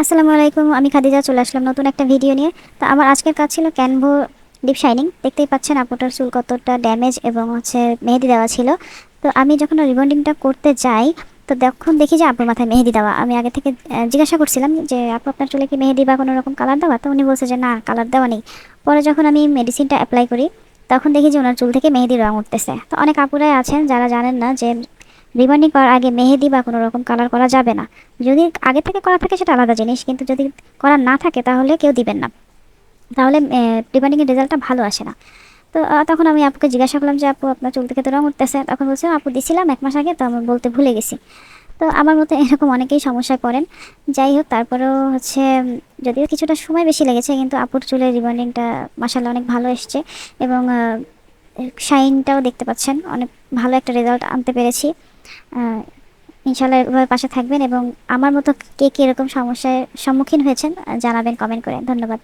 আসসালামু আলাইকুম, আমি খাদিজা চলে আসলাম নতুন একটা ভিডিও নিয়ে। তো আমার আজকের কাজ ছিল ক্যানভো ডিপ শাইনিং দেখতেই পাচ্ছেন আপুটার চুল কতটা ড্যামেজ এবং হচ্ছে মেহেদি দেওয়া ছিল। তো আমি যখন রিবন্ডিংটা করতে যাই, তো তখন দেখি যে আপুর মাথায় মেহেদি দেওয়া। আমি আগে থেকে জিজ্ঞাসা করছিলাম যে আপু আপনার চুলে কি মেহেদি বা কোনো রকম কালার দেওয়া? তো উনি বলছে যে, না কালার দেওয়া নেই। পরে যখন আমি মেডিসিনটা অ্যাপ্লাই করি, তখন দেখি যে ওনার চুল থেকে মেহেদি রং উঠতেছে। তো অনেক আপুরাই আছেন, যারা জানেন না যে রিবন্ডিং করার আগে মেহেদি বা কোনো রকম কালার করা যাবে না। যদি আগে থেকে করা থাকে সেটা আলাদা জিনিস, কিন্তু যদি করা না থাকে তাহলে কেউ দিবেন না। তাহলে রিবন্ডিংয়ের রেজাল্টটা ভালো আসে না। তো তখন আমি আপুকে জিজ্ঞাসা করলাম যে, আপু, আপনার চুল থেকে তো রং উঠতেছে। তখন বলছে, আপু, দিছিলাম এক মাস আগে, তো আমি বলতে ভুলে গেছি। তো আমার মতো এরকম অনেকেই সমস্যায় পড়েন। যাই হোক, তারপরেও হচ্ছে, যদিও কিছুটা সময় বেশি লেগেছে, কিন্তু আপুর চুলের রিবন্ডিংটা মাসাল্লাহ অনেক ভালো এসছে এবং শাইনটাও দেখতে পাচ্ছেন। অনেক ভালো একটা রেজাল্ট আনতে পেরেছি। ইনশাল্লাহ এভাবে পাশে থাকবেন এবং আমার মতো কে কী এরকম সমস্যার সম্মুখীন হয়েছেন জানাবেন কমেন্ট করে। ধন্যবাদ।